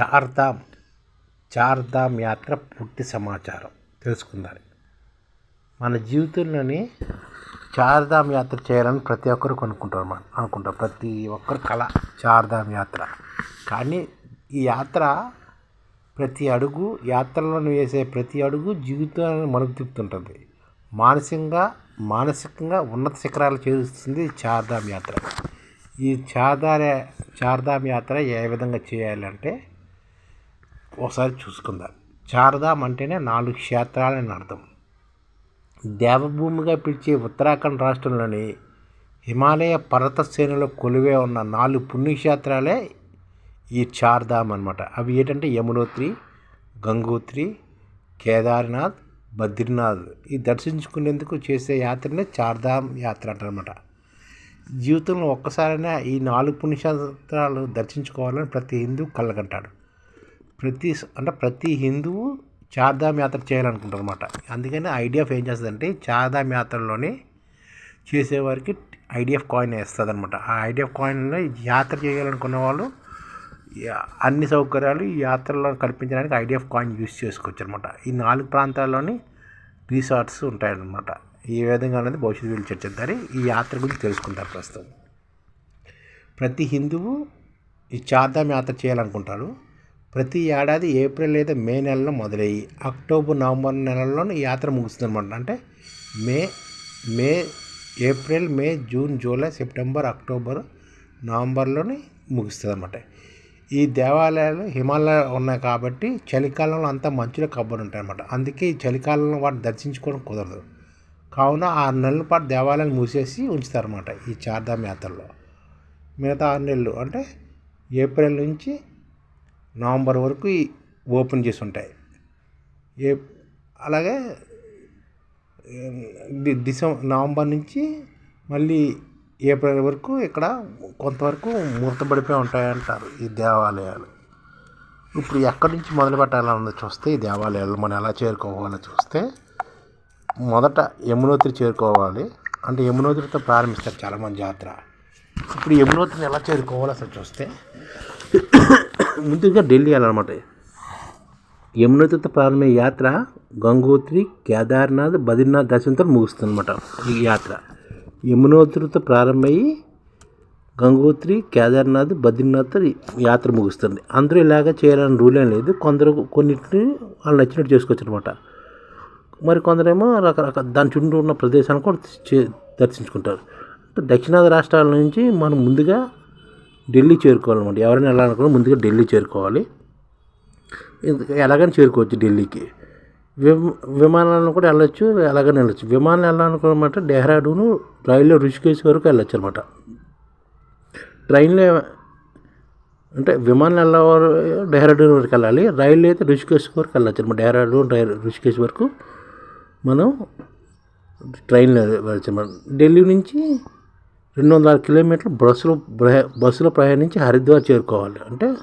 చార్ధామ్ చార్ధామ్ యాత్ర పూర్తి సమాచారం. తెలుసుకుందాం. మన జీవితంలోని చార్ధామ్ యాత్ర చేయాలని ప్రతి ఒక్కరు కొనుక్కుంటారు మనం అనుకుంటారు ప్రతి ఒక్కరు కళ చార్ధామ్ యాత్ర. కానీ ఈ యాత్ర ప్రతి అడుగు యాత్రలను వేసే ప్రతి అడుగు జీవితాన్ని మలుపు తిప్పుతుంటుంది. మానసికంగా మానసికంగా ఉన్నత శిఖరాలు చేరుస్తుంది చార్ధామ్ యాత్ర. ఈ చార్ధార చార్ధామ్ యాత్ర ఏ విధంగా చేయాలంటే ఒకసారి చూసుకుందాం. చార్ధామ్ అంటేనే నాలుగు క్షేత్రాలని అర్థం. దేవభూమిగా పిలిచే ఉత్తరాఖండ్ రాష్ట్రంలోని హిమాలయ పర్వత శ్రేణిలో కొలువే ఉన్న నాలుగు పుణ్యక్షేత్రాలే ఈ చార్ధామ్ అనమాట అవి ఏంటంటే యమునోత్రి గంగోత్రి కేదార్నాథ్ బద్రీనాథ్. ఈ దర్శించుకునేందుకు చేసే యాత్రనే చార్ధామ్ యాత్ర అంటారనమాట జీవితంలో ఒక్కసారైనా ఈ నాలుగు పుణ్యక్షేత్రాలు దర్శించుకోవాలని ప్రతి హిందూ కళ్ళగంటాడు ప్రతి అంటే ప్రతి హిందువు చార్ధామ్ యాత్ర చేయాలనుకుంటారు అనమాట అందుకని ఐడిఎఫ్ ఏం చేస్తుందంటే చార్ధామ్ యాత్రలోనే చేసేవారికి ఐడిఎఫ్ కాయిన్ వేస్తుంది అనమాట ఆ ఐడిఎఫ్ కాయిన్లో యాత్ర చేయాలనుకున్న వాళ్ళు అన్ని సౌకర్యాలు ఈ యాత్రలో కల్పించడానికి ఐడిఎఫ్ కాయిన్ యూస్ చేసుకోవచ్చు అనమాట ఈ నాలుగు ప్రాంతాల్లోని రిసార్ట్స్ ఉంటాయన్నమాట. ఈ విధంగా అనేది భవిష్యత్తు వీళ్ళు చర్చిద్దారు. ఈ యాత్ర గురించి తెలుసుకుంటారు ప్రస్తుతం. ప్రతి హిందువు ఈ చార్ధామ్ యాత్ర చేయాలనుకుంటారు. ప్రతి ఏడాది ఏప్రిల్ లేదా మే నెలలో మొదలయ్యి అక్టోబర్ నవంబర్ నెలల్లో ఈ యాత్ర ముగుస్తుంది అనమాట అంటే May May April May June July September October నవంబర్లోని ముగుస్తుంది అనమాట ఈ దేవాలయాలు హిమాలయాలు ఉన్నాయి కాబట్టి చలికాలంలో అంతా మంచులో కబ్బడి ఉంటాయి అనమాట అందుకే ఈ చలికాలంలో వాటిని దర్శించుకోవడం కుదరదు. కావున ఆరు నెలల పాటు దేవాలయాన్ని మూసేసి ఉంచుతారన్నమాట ఈ చార్ధామ్ యాత్రలో. మిగతా ఆరు నెలలు అంటే ఏప్రిల్ నుంచి నవంబర్ వరకు ఓపెన్ చేసి ఉంటాయి. ఏ అలాగే డిసెంబర్ నవంబర్ నుంచి మళ్ళీ ఏప్రిల్ వరకు ఇక్కడ కొంతవరకు మూతబడిపోయి ఉంటాయంటారు ఈ దేవాలయాలు. ఇప్పుడు ఎక్కడి నుంచి మొదలు పెట్టాలన్నది చూస్తే ఈ దేవాలయాలు మనం ఎలా చేరుకోవాలో చూస్తే మొదట యమునోత్రి చేరుకోవాలి. అంటే యమునోత్రితో ప్రారంభిస్తారు చాలామంది జాతర. ఇప్పుడు యమునోత్రిని ఎలా చేరుకోవాలో అసలు చూస్తే ముందుగా ఢిల్లీ వెళ్ళాలన్నమాట. యమునోత్రితో ప్రారంభమయ్యే యాత్ర గంగోత్రి కేదార్నాథ్ బద్రీనాథ్ దర్శనంతో ముగుస్తుంది ఈ యాత్ర. యమునోత్రితో ప్రారంభమయ్యి గంగోత్రి కేదార్నాథ్ బద్రీనాథ్ యాత్ర ముగుస్తుంది. అందరూ ఇలాగ చేయాలని రూల్ ఏం లేదు. కొందరు కొన్నిటిని వాళ్ళు నచ్చినట్టు చేసుకోవచ్చు అనమాట మరి కొందరేమో రకరకాల దాని చుట్టూ ఉన్న ప్రదేశాలను కూడా చే దర్శించుకుంటారు. అంటే దక్షిణాది రాష్ట్రాల నుంచి మనం ముందుగా ఢిల్లీ చేరుకోవాలన్నమాట. ఎవరైనా వెళ్ళాలనుకున్నా ముందుగా ఢిల్లీ చేరుకోవాలి. ఎలాగైనా చేరుకోవచ్చు ఢిల్లీకి. విమ విమానాలను కూడా వెళ్ళొచ్చు ఎలాగైనా వెళ్ళొచ్చు. విమానం వెళ్ళాలనుకున్నమాట డెహ్రాడూను రైల్లో ఋషికేశ్ వరకు వెళ్ళొచ్చు అనమాట ట్రైన్లో అంటే విమానం వెళ్ళేవారు డెహ్రాడూన్ వరకు వెళ్ళాలి. రైలు అయితే ఋషికేశ్ వరకు వెళ్ళొచ్చు అనమాట డెహ్రాడూన్ ఋషికేశ్ వరకు మనం ట్రైన్లో వెళ్ళచ్చు అనమాట ఢిల్లీ నుంచి రెండు వందల కిలోమీటర్లు బస్సులో బస్సులో ప్రయాణించి హరిద్వార్ చేరుకోవాలి. అంటే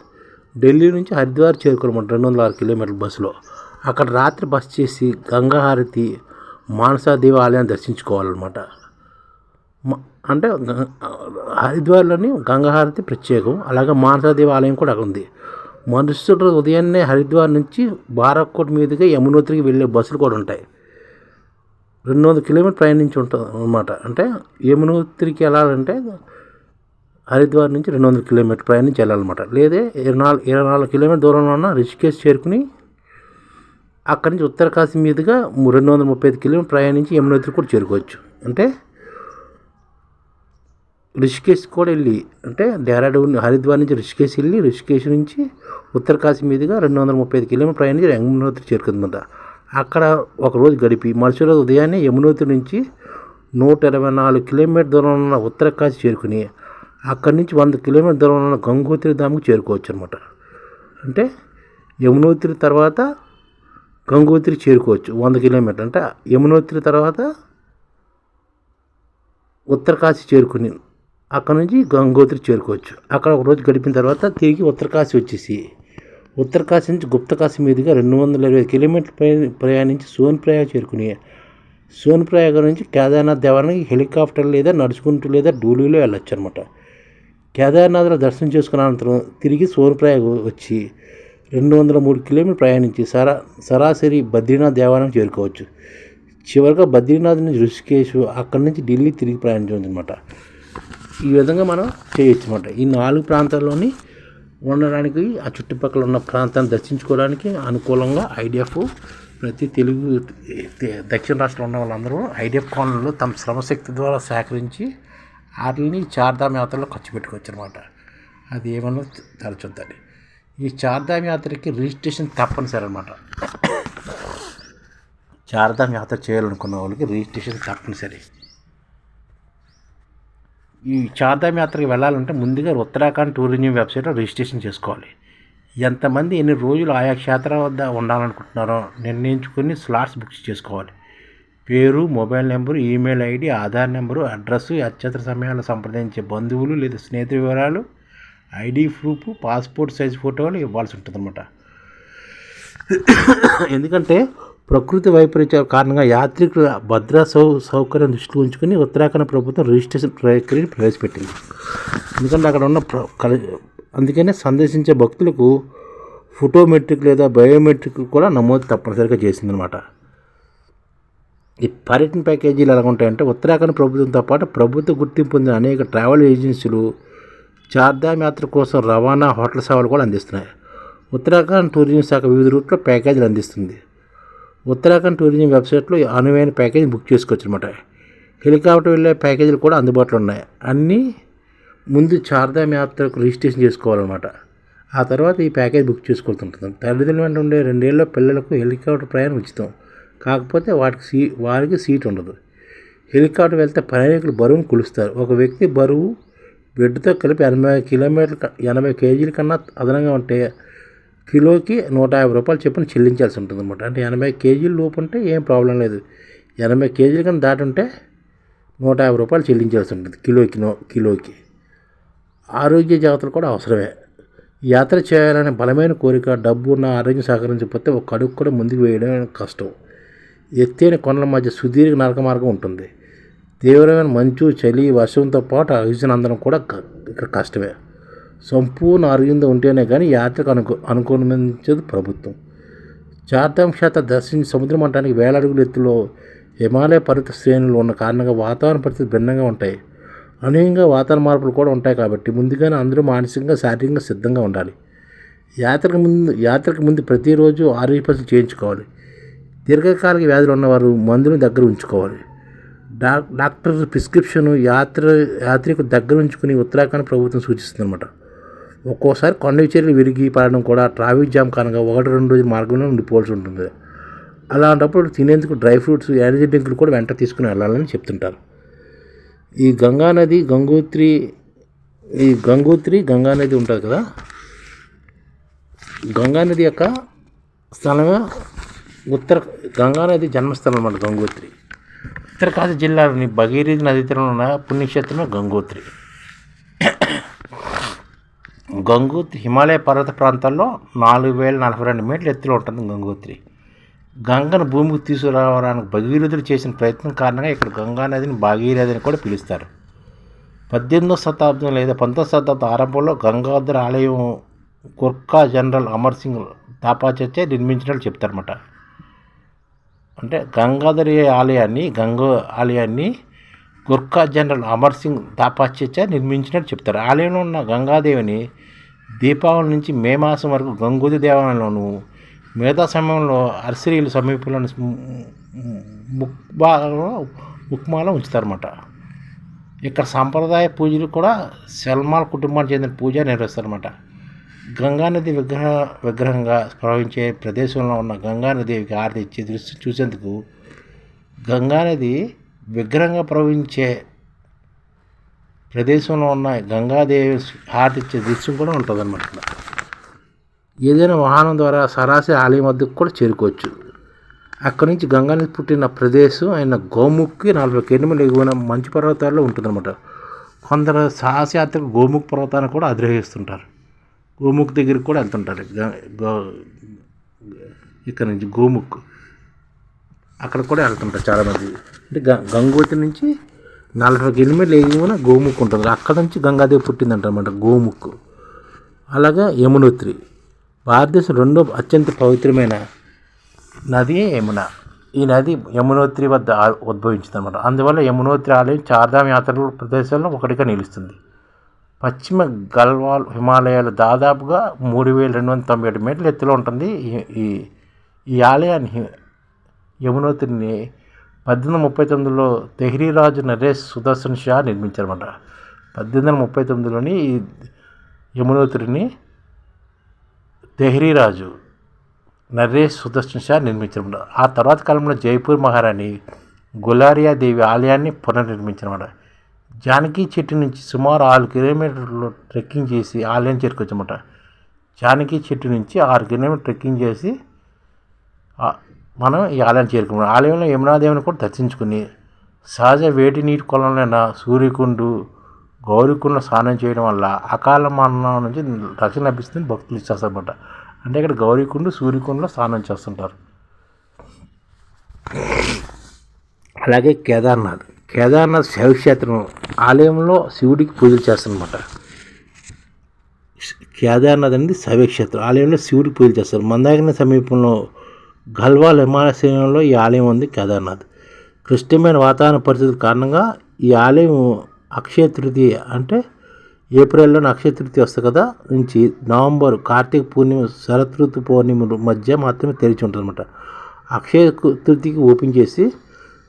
ఢిల్లీ నుంచి హరిద్వార్ చేరుకోవాలన్నమాట రెండు వందల ఆరు కిలోమీటర్ల బస్సులో. అక్కడ రాత్రి బస్ చేసి గంగాహారతి మానసాదేవి ఆలయాన్ని దర్శించుకోవాలన్నమాట. అంటే హరిద్వార్లోని గంగాహారతి ప్రత్యేకం అలాగే మానసాదేవి ఆలయం కూడా అక్కడ ఉంది. మరుసటి ఉదయాన్నే హరిద్వార్ నుంచి బారాకోట్ మీదుగా యమునోత్రికి వెళ్ళే బస్సులు కూడా ఉంటాయి. రెండు వందల కిలోమీటర్ ప్రయాణించి ఉంటుంది అనమాట అంటే యమునోత్రికి వెళ్ళాలంటే హరిద్వార్ నుంచి రెండు వందల కిలోమీటర్ ప్రయాణించి వెళ్ళాలన్నమాట. లేదా ఇరవై నాలుగు ఇరవై నాలుగు కిలోమీటర్ దూరంలో ఉన్న రిషికేశ్ చేరుకుని అక్కడి నుంచి ఉత్తరకాశీ మీదుగా రెండు వందల ముప్పై ఐదు కిలోమీటర్ ప్రయాణించి యమునోత్రి కూడా చేరుకోవచ్చు. అంటే రిషికేశ్ కూడా వెళ్ళి అంటే డెహ్రాడూన్ హరిద్వార్ నుంచి రిషికేశ్ వెళ్ళి రిషికేశ్ నుంచి ఉత్తరకాశీ మీదుగా రెండు వందల ముప్పై ఐదు కిలోమీటర్ ప్రయాణించి యమునోత్రి చేరుకుంటుందంట అక్కడ ఒక రోజు గడిపి మరుసటి రోజు ఉదయాన్నే యమునోతి నుంచి నూట ఇరవై నాలుగు కిలోమీటర్ దూరంలో ఉన్న ఉత్తరకాశి చేరుకుని అక్కడి నుంచి వంద కిలోమీటర్ దూరంలో ఉన్న గంగోత్రి ధామ్కి చేరుకోవచ్చు అనమాట అంటే యమునోత్రి తర్వాత గంగోత్రి చేరుకోవచ్చు వంద కిలోమీటర్. అంటే యమునోత్రి తర్వాత ఉత్తరకాశి చేరుకుని అక్కడ నుంచి గంగోత్రి చేరుకోవచ్చు. అక్కడ ఒక రోజు గడిపిన తర్వాత తిరిగి ఉత్తరకాశి వచ్చేసి ఉత్తరకాశీ నుంచి గుప్తకాశీ మీదుగా రెండు వందల ఇరవై కిలోమీటర్లు ప్రయాణించి సోన్ప్రయాగ చేరుకుని సోన్ప్రయాగ నుంచి కేదార్నాథ్ దేవాలయానికి హెలికాప్టర్ లేదా నడుచుకుంటూ లేదా డూలీలో వెళ్ళొచ్చు అనమాట కేదార్నాథ్లో దర్శనం చేసుకున్న అనంతరం తిరిగి సోన్ప్రయాగ్ వచ్చి రెండు వందల మూడు కిలోమీటర్ ప్రయాణించి సరా సరాసరి బద్రీనాథ్ దేవాలయం చేరుకోవచ్చు. చివరిగా బద్రీనాథ్ నుంచి ఋషికేశ్ అక్కడి నుంచి ఢిల్లీ తిరిగి ప్రయాణించవచ్చు అనమాట ఈ విధంగా మనం చేయొచ్చు అనమాట ఈ నాలుగు ప్రాంతాల్లోని ఉండడానికి ఆ చుట్టుపక్కల ఉన్న ప్రాంతాన్ని దర్శించుకోవడానికి అనుకూలంగా ఐడిఎఫ్ ప్రతి తెలుగు దక్షిణ రాష్ట్రంలో ఉన్న వాళ్ళందరూ ఐడిఎఫ్ కోణంలో తమ శ్రమశక్తి ద్వారా సేకరించి వాటిని చార్ధామ యాత్రలో ఖర్చు పెట్టుకోవచ్చు అనమాట అది ఏమన్నా తరచుద్దండి ఈ చార్ధామ యాత్రకి రిజిస్ట్రేషన్ తప్పనిసరి అనమాట చార్ధామ యాత్ర చేయాలనుకున్న వాళ్ళకి రిజిస్ట్రేషన్ తప్పనిసరి. ఈ చార్ధామ్ యాత్రకి వెళ్ళాలంటే ముందుగా ఉత్తరాఖండ్ టూరిజం వెబ్సైట్లో రిజిస్ట్రేషన్ చేసుకోవాలి. ఎంతమంది ఎన్ని రోజులు ఆయా క్షేత్రం వద్ద ఉండాలనుకుంటున్నారో నిర్ణయించుకొని స్లాట్స్ బుక్ చేసుకోవాలి. పేరు mobile number email ID Aadhaar number address అత్యవసర సమయాల్లో సంప్రదించే బంధువులు లేదా స్నేహితుల వివరాలు ఐడి ప్రూఫ్ పాస్పోర్ట్ సైజ్ ఫోటోలు ఇవ్వాల్సి ఉంటుందన్నమాట. ఎందుకంటే ప్రకృతి వైపరీత్యాల కారణంగా యాత్రికుల భద్రా సౌ సౌకర్యం దృష్టిలో ఉంచుకొని ఉత్తరాఖండ్ ప్రభుత్వం రిజిస్ట్రేషన్ ప్రక్రియను ప్రవేశపెట్టింది. ఎందుకంటే అక్కడ ఉన్న ప్ర- అందుకనే సందర్శించే భక్తులకు ఫోటోమెట్రిక్ లేదా బయోమెట్రిక్ కూడా నమోదు తప్పనిసరిగా చేసిందనమాట ఈ పర్యటన ప్యాకేజీలు ఎలా ఉంటాయంటే ఉత్తరాఖండ్ ప్రభుత్వంతో పాటు ప్రభుత్వ గుర్తింపు పొందిన అనేక ట్రావెల్ ఏజెన్సీలు చార్ధామ్ యాత్ర కోసం రవాణా హోటల్ సేవలు కూడా అందిస్తున్నాయి. ఉత్తరాఖండ్ టూరిజం శాఖ వివిధ రూట్లో ప్యాకేజీలు అందిస్తుంది. ఉత్తరాఖండ్ టూరిజం వెబ్సైట్లో అనువైన ప్యాకేజ్ బుక్ చేసుకోవచ్చు అనమాట హెలికాప్టర్ వెళ్ళే ప్యాకేజీలు కూడా అందుబాటులో ఉన్నాయి. అన్నీ ముందు చార్ధామ్ యాత్రకు రిజిస్ట్రేషన్ చేసుకోవాలన్నమాట. ఆ తర్వాత ఈ ప్యాకేజ్ బుక్ చేసుకోవాల్సి తల్లిదండ్రుల వెంట ఉండే రెండేళ్ళలో పిల్లలకు హెలికాప్టర్ ప్రయాణం ఉచితం. కాకపోతే వాటికి సీ వారికి సీట్ ఉండదు. హెలికాప్టర్ వెళ్తే ప్రయాణికులు బరువును కొలుస్తారు. ఒక వ్యక్తి బరువు బెడ్తో కలిపి ఎనభై కిలోమీటర్ల ఎనభై కేజీల కన్నా అదనంగా ఉంటే కిలోకి నూట యాభై రూపాయలు చెప్పిన చెల్లించాల్సి ఉంటుంది అనమాట అంటే ఎనభై కేజీల లోపు ఉంటే ఏం ప్రాబ్లం లేదు. ఎనభై కేజీల కన్నా దాటి ఉంటే నూట యాభై రూపాయలు చెల్లించాల్సి ఉంటుంది కిలోకి నో కిలోకి. ఆరోగ్య జాగ్రత్తలు కూడా అవసరమే. యాత్ర చేయాలనే బలమైన కోరిక డబ్బు ఉన్న ఆరోగ్యం సహకరించకపోతే ఒక అడుగు కూడా ముందుకు వేయడం కష్టం. ఎత్తైన కొండల మధ్య సుదీర్ఘ నరక మార్గం ఉంటుంది. తీవ్రమైన మంచు చలి వర్షంతో పాటు ఆక్సిజన్ అందడం కూడా ఇక్కడ కష్టమే. సంపూర్ణ ఆరోగ్యంతో ఉంటేనే కానీ యాత్రకు అనుకూ అనుకూలించదు ప్రభుత్వం. చార్ధామ్ క్షేత్ర దర్శించి సముద్ర మట్టానికి వేల అడుగుల ఎత్తులో హిమాలయ పర్వత శ్రేణులు ఉన్న కారణంగా వాతావరణ పరిస్థితులు భిన్నంగా ఉంటాయి. అనూహ్యంగా వాతావరణ మార్పులు కూడా ఉంటాయి కాబట్టి ముందుగానే అందరూ మానసికంగా శారీరకంగా సిద్ధంగా ఉండాలి. యాత్రకు ముందు యాత్రకు ముందు ప్రతిరోజు ఆరోగ్య పరీక్షలు చేయించుకోవాలి. దీర్ఘకాలిక వ్యాధులు ఉన్నవారు మందులను దగ్గర ఉంచుకోవాలి. డా డాక్టర్ ప్రిస్క్రిప్షన్ యాత్ర యాత్రికు దగ్గర ఉంచుకుని ఉత్తరాఖండ్ ప్రభుత్వం సూచిస్తుంది అనమాట ఒక్కోసారి కొండ విరిగి పడడం కూడా ట్రాఫిక్ జామ్ కారణంగా ఒకటి రెండు రోజుల మార్గంలో ఉండిపోవాల్సి ఉంటుంది. అలాంటప్పుడు తినేందుకు డ్రై ఫ్రూట్స్ ఎనర్జీ డ్రింకులు కూడా వెంట తీసుకుని వెళ్ళాలని చెప్తుంటారు. ఈ గంగా నది గంగోత్రి ఈ గంగోత్రి గంగా నది ఉంటుంది కదా? గంగా నది యొక్క స్థలమే ఉత్తర గంగా నది జన్మస్థలం అన్నమాట గంగోత్రి. ఉత్తరకాశీ జిల్లాలోని భగీరథి నది తీరంలో ఉన్న పుణ్యక్షేత్రమే గంగోత్రి. గంగోత్రి హిమాలయ పర్వత ప్రాంతాల్లో నాలుగు వేల నలభై రెండు మీటర్ల ఎత్తులో ఉంటుంది గంగోత్రి. గంగను భూమికి తీసుకురావడానికి భగీరథులు చేసిన ప్రయత్నం కారణంగా ఇక్కడ గంగా నదిని భాగీరథి అని కూడా పిలుస్తారు. పద్దెనిమిదవ శతాబ్దం లేదా పంతొమ్మిదవ శతాబ్దం ఆరంభంలో గంగాధర ఆలయం కుర్కా జనరల్ అమర్ సింగ్ తాపాచర్చే నిర్మించినట్లు చెప్తారన్నమాట. అంటే గంగాధరి ఆలయాన్ని గంగో ఆలయాన్ని గుర్ఖా జనరల్ అమర్ సింగ్ తాపాచ్యచ నిర్మించినట్టు చెప్తారు. ఆలయంలో ఉన్న గంగాదేవిని దీపావళి నుంచి మే మాసం వరకు గంగోది దేవాలయంలోను మిగతా సమయంలో అర్సరీల సమీపంలోని ముక్బాలో ఉక్మాలో ఉంచుతారన్నమాట. ఇక్కడ సాంప్రదాయ పూజలు కూడా సల్మాల్ కుటుంబానికి చెందిన పూజ నిర్వహిస్తారన్నమాట. గంగానది విగ్రహ విగ్రహంగా ప్రవహించే ప్రదేశంలో ఉన్న గంగానదేవికి ఆరతి ఇచ్చే దృశ్యం చూసేందుకు గంగానది విగ్రహంగా ప్రవహించే ప్రదేశంలో ఉన్న గంగాదేవి హారతి ఇచ్చే దృశ్యం కూడా ఉంటుందన్నమాట. ఇక్కడ ఏదైనా వాహనం ద్వారా సరాసరి ఆలయం వద్దకు కూడా చేరుకోవచ్చు. అక్కడి నుంచి గంగాని పుట్టిన ప్రదేశం అయిన గోముఖ్కి నలభై కిలోమీటర్లు ఎగువన మంచు పర్వతాల్లో ఉంటుందన్నమాట. కొందరు సాహసయాత్రకు గోముఖ్ పర్వతాన్ని కూడా అధిరోహిస్తుంటారు. గోముఖ్ దగ్గరికి కూడా వెళ్తుంటారు. గ- గో- ఇక్కడ నుంచి గోముఖ్. అక్కడ కూడా వెళ్తుంటారు చాలామంది. అంటే గ నుంచి నలభై కిలోమీటర్లు ఎగిన గోముఖ్ ఉంటుంది. అక్కడ నుంచి గంగాదేవి పుట్టిందంటన్నమాట గోముఖ్ అలాగే యమునోత్రి. భారతదేశం రెండో అత్యంత పవిత్రమైన నది యమున. ఈ నది యమునోత్రి వద్ద ఉద్భవించింది అనమాట అందువల్ల యమునోత్రి ఆలయం చార్ధామ్ యాత్రల ప్రదేశాల్లో ఒకటిగా నిలుస్తుంది. పశ్చిమ గల్వాల్ హిమాలయాలు దాదాపుగా మూడు వేల రెండు వందల తొంభై ఏడు మీటర్ల ఎత్తులో ఉంటుంది. ఈ- ఈ ఈ ఆలయాన్ని యమునోత్రిని పద్దెనిమిది ముప్పై తొమ్మిదిలో తెహ్రీరాజు నరేష్ సుదర్శన్ షా నిర్మించారన్నమాట. పద్దెనిమిది వందల ముప్పై తొమ్మిదిలోని ఈ యమునోత్రిని తెహ్రీరాజు నరేష్ సుదర్శన్ షా నిర్మించారన్నమాట. ఆ తర్వాత కాలంలో జైపూర్ మహారాణి గులారియా దేవి ఆలయాన్ని పునర్నిర్మించారన్నమాట. జానకి చెట్టు నుంచి సుమారు ఆరు కిలోమీటర్లు ట్రెక్కింగ్ చేసి ఆలయం చేరుకోవచ్చన్నమాట జానకి చెట్టు నుంచి ఆరు కిలోమీటర్ ట్రెక్కింగ్ చేసి మనం ఈ ఆలయం చేరుకున్నాం. ఆలయంలో యమునాదేవిని కూడా దర్శించుకుని సహజ వేడి నీటి కొలంలో సూర్యకుండు గౌరీకుండ స్నానం చేయడం వల్ల అకాల మరణం నుంచి రక్షణ లభిస్తుంది భక్తులు ఇచ్చేస్తారన్నమాట అంటే ఇక్కడ గౌరీకుండు సూర్యకుండలో స్నానం చేస్తుంటారు. అలాగే కేదార్నాథ్. కేదార్నాథ్ శైవక్షేత్రం ఆలయంలో శివుడికి పూజలు చేస్తారనమాట కేదార్నాథ్ అనేది శైవక్షేత్రం. ఆలయంలో శివుడికి పూజలు చేస్తారు. మందాకిని సమీపంలో గల్వాల్ హిమాలయ ఈ ఆలయం ఉంది కేదార్నాథ్. క్లిష్టమైన వాతావరణ పరిస్థితుల కారణంగా ఈ ఆలయం అక్షయ తృతీయ అంటే ఏప్రిల్లో అక్షయ తృతీయ వస్తుంది కదా నుంచి నవంబర్ కార్తీక పూర్ణిమ శరతృతు పౌర్ణిమ మధ్య మాత్రమే తెరిచి ఉంటుంది అనమాట అక్షయ తృతీయకి ఓపెన్ చేసి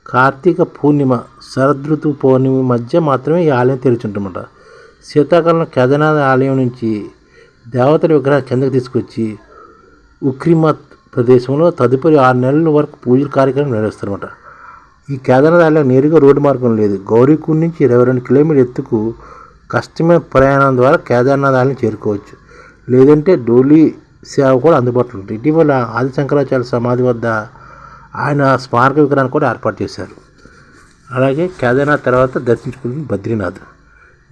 కార్తీక పూర్ణిమ శరదృతు పౌర్ణిమ మధ్య మాత్రమే ఈ ఆలయం తెరిచి ఉంటుందన్నమాట. శీతాకాలంలో కేదార్నాథ్ ఆలయం నుంచి దేవతల విగ్రహం కిందకు తీసుకొచ్చి ఉక్రిమత్ ప్రదేశంలో తదుపరి ఆరు నెలల వరకు పూజల కార్యక్రమం నిర్వహిస్తారన్నమాట. ఈ కేదార్నాథ్ నేరుగా రోడ్డు మార్గం లేదు. గౌరీకుండ్ నుంచి ఇరవై రెండు కిలోమీటర్ ఎత్తుకు కష్టమైన ప్రయాణం ద్వారా కేదార్నాథ్ ఆలయం చేరుకోవచ్చు. లేదంటే డోలీ సేవ కూడా అందుబాటులో ఉంటుంది. ఇటీవల ఆది శంకరాచార్య సమాధి వద్ద ఆయన స్మారక విగ్రహాన్ని కూడా ఏర్పాటు చేశారు. అలాగే కేదార్నాథ్ తర్వాత దర్శించుకుంటుంది బద్రీనాథ్.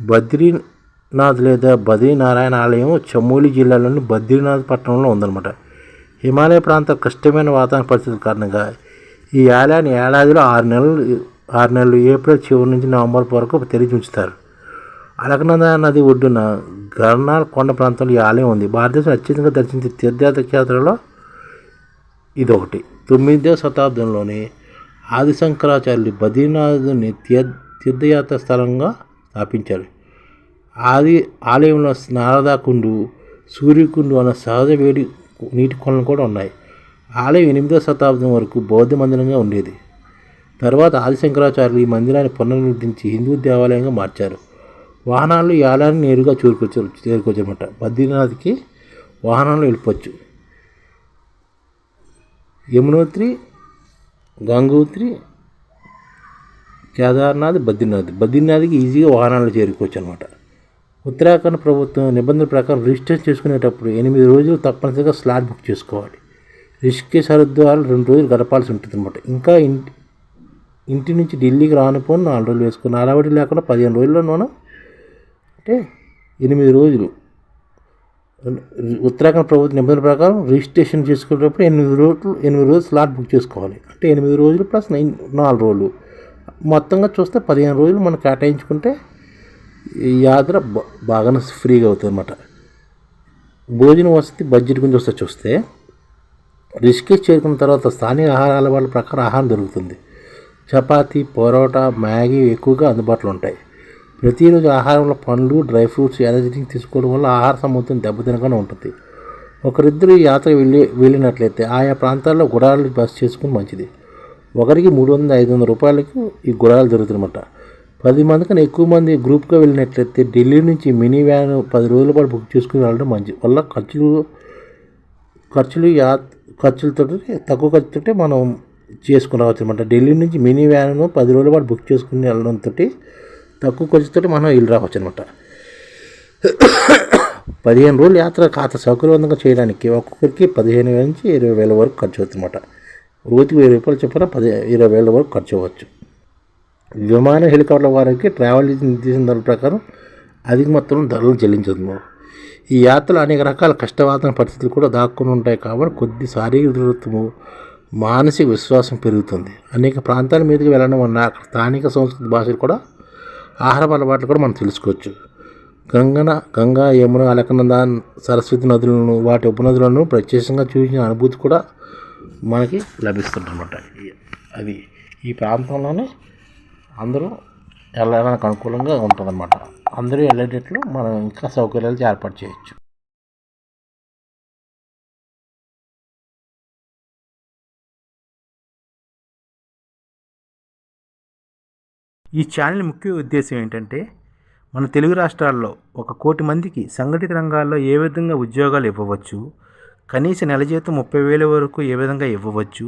బద్రీనాథ్ లేదా బద్రీనారాయణ ఆలయం చమోలి జిల్లాలోని బద్రీనాథ్ పట్టణంలో ఉందన్నమాట. హిమాలయ ప్రాంత కష్టమైన వాతావరణ పరిస్థితుల కారణంగా ఈ ఆలయాన్ని ఏడాదిలో ఆరు నెలలు ఆరు నెలలు ఏప్రిల్ చివరి నుంచి నవంబర్ వరకు తెరిచి ఉంచుతారు. అలకనంద నది ఒడ్డున గర్నాల్ కొండ ప్రాంతంలో ఈ ఆలయం ఉంది. భారతదేశం అత్యధికంగా దర్శించే తీర్థయాత్ర క్షేత్రంలో ఇది ఒకటి తొమ్మిదవ శతాబ్దంలోనే ఆది శంకరాచార్యులు బద్రీనాథుని తీర్థ తీర్థయాత్ర స్థలంగా స్థాపించారు. ఆది ఆలయంలో నారదాకుండు సూర్యకుండు అన్న సహజ వేడి నీటి కొలను కూడా ఉన్నాయి. ఆలయం ఎనిమిదో శతాబ్దం వరకు బౌద్ధ మందిరంగా ఉండేది. తర్వాత ఆదిశంకరాచార్యులు ఈ మందిరాన్ని పునర్నిర్మించి హిందూ దేవాలయంగా మార్చారు. వాహనాలు ఈ ఆలయాన్ని నేరుగా చేరుకొచ్చారు చేరుకోవచ్చనమాట బద్రీనాథ్కి వాహనాలు వెళ్ళిపోవచ్చు. యమునోత్రి గంగోత్రి కేదార్నాథ్ బద్రీనాథ్. బద్రీనాథ్కి ఈజీగా వాహనాలు చేరుకోవచ్చు అనమాట ఉత్తరాఖండ్ ప్రభుత్వం నిబంధనల ప్రకారం రిజిస్టర్ చేసుకునేటప్పుడు ఎనిమిది రోజులు తప్పనిసరిగా స్లాట్ బుక్ చేసుకోవాలి. రిషికేశ్ హరిద్వార్ రెండు రోజులు గడపాల్సి ఉంటుంది అనమాట ఇంకా ఇంటి ఇంటి నుంచి ఢిల్లీకి రానిపోని నాలుగు రోజులు వేసుకుని అలవాటు లేకుండా పదిహేను రోజుల్లో మనం అంటే ఎనిమిది రోజులు. ఉత్తరాఖండ్ ప్రభుత్వ నిబంధనల ప్రకారం రిజిస్ట్రేషన్ చేసుకునేటప్పుడు ఎనిమిది రోజులు ఎనిమిది రోజులు స్లాట్ బుక్ చేసుకోవాలి. అంటే ఎనిమిది రోజులు ప్లస్ నైన్ నాలుగు రోజులు. మొత్తంగా చూస్తే పదిహేను రోజులు మనం కేటాయించుకుంటే ఈ యాత్ర బాగానే ఫ్రీగా అవుతుంది అన్నమాట భోజన వసతి బడ్జెట్ గురించి వస్తే చూస్తే రిషికేష్ చేరుకున్న తర్వాత స్థానిక ఆహార అలవాట్ల ప్రకారం ఆహారం దొరుకుతుంది. చపాతీ పరోటా మ్యాగీ ఎక్కువగా అందుబాటులో ఉంటాయి. ప్రతిరోజు ఆహారంలో పండ్లు డ్రై ఫ్రూట్స్ ఎనర్జీ డ్రింక్ తీసుకోవడం వల్ల ఆహార సముద్రం దెబ్బతినగానే ఉంటుంది. ఒకరిద్దరు ఈ యాత్ర వెళ్ళి వెళ్ళినట్లయితే ఆయా ప్రాంతాల్లో గుడాలు బస్ చేసుకుని మంచిది. ఒకరికి మూడు వందల ఐదు వందల రూపాయలకు ఈ గుడాలు దొరుకుతుందన్నమాట పది మంది కన్నా ఎక్కువ మంది గ్రూప్గా వెళ్ళినట్లయితే ఢిల్లీ నుంచి మినీ వ్యాన్ పది రోజుల పాటు బుక్ చేసుకుని వెళ్ళడం మంచి వల్ల ఖర్చులు ఖర్చులు యా ఖర్చులతో తక్కువ ఖర్చుతో మనం చేసుకుని రావచ్చు అనమాట ఢిల్లీ నుంచి మినీ వ్యాన్ పది రోజుల పాటు బుక్ చేసుకుని వెళ్ళడంతో తక్కువ ఖర్చుతో మనం వెళ్ళి రావచ్చు అనమాట పదిహేను రోజులు యాత్ర ఖాత సౌకర్యవంతంగా చేయడానికి ఒక్కొక్కరికి పదిహేను వేల నుంచి ఇరవై వేల వరకు ఖర్చు అవుతుందన్నమాట రోజుకి వెయ్యి రూపాయలు చొప్పున పది ఇరవై వేల వరకు ఖర్చు అవ్వచ్చు. విమాన హెలికాప్టర్ల వారికి ట్రావెల్ చేసిన ధరల ప్రకారం అధిక మొత్తంలో ధరలు చెల్లించదు ఈ యాత్రలో అనేక రకాల కష్టవాతన పరిస్థితులు కూడా దాక్కుని ఉంటాయి కాబట్టి కొద్ది శారీరక దృఢత్వము మానసిక విశ్వాసం పెరుగుతుంది. అనేక ప్రాంతాల మీదకి వెళ్ళడం వల్ల అక్కడ స్థానిక సంస్కృతి భాషలు కూడా ఆహార అలవాట్లు కూడా మనం తెలుసుకోవచ్చు. గంగన గంగా యమున అలకనంద సరస్వతి నదులను వాటి ఉపనదులను ప్రత్యక్షంగా చూసిన అనుభూతి కూడా మనకి లభిస్తుందన్నమాట. అది ఈ ప్రాంతంలోనే అందరూ వెళ్ళడానికి అనుకూలంగా ఉంటుందన్నమాట. అందరూ వెళ్ళేటట్లు మనం ఇంకా సౌకర్యాలు ఏర్పాటు చేయొచ్చు. ఈ ఛానల్ ముఖ్య ఉద్దేశం ఏంటంటే మన తెలుగు రాష్ట్రాల్లో ఒక కోటి మందికి సంఘటిత రంగాల్లో ఏ విధంగా ఉద్యోగాలు ఇవ్వవచ్చు కనీస నెల జీతం ముప్పై వేల వరకు ఏ విధంగా ఇవ్వవచ్చు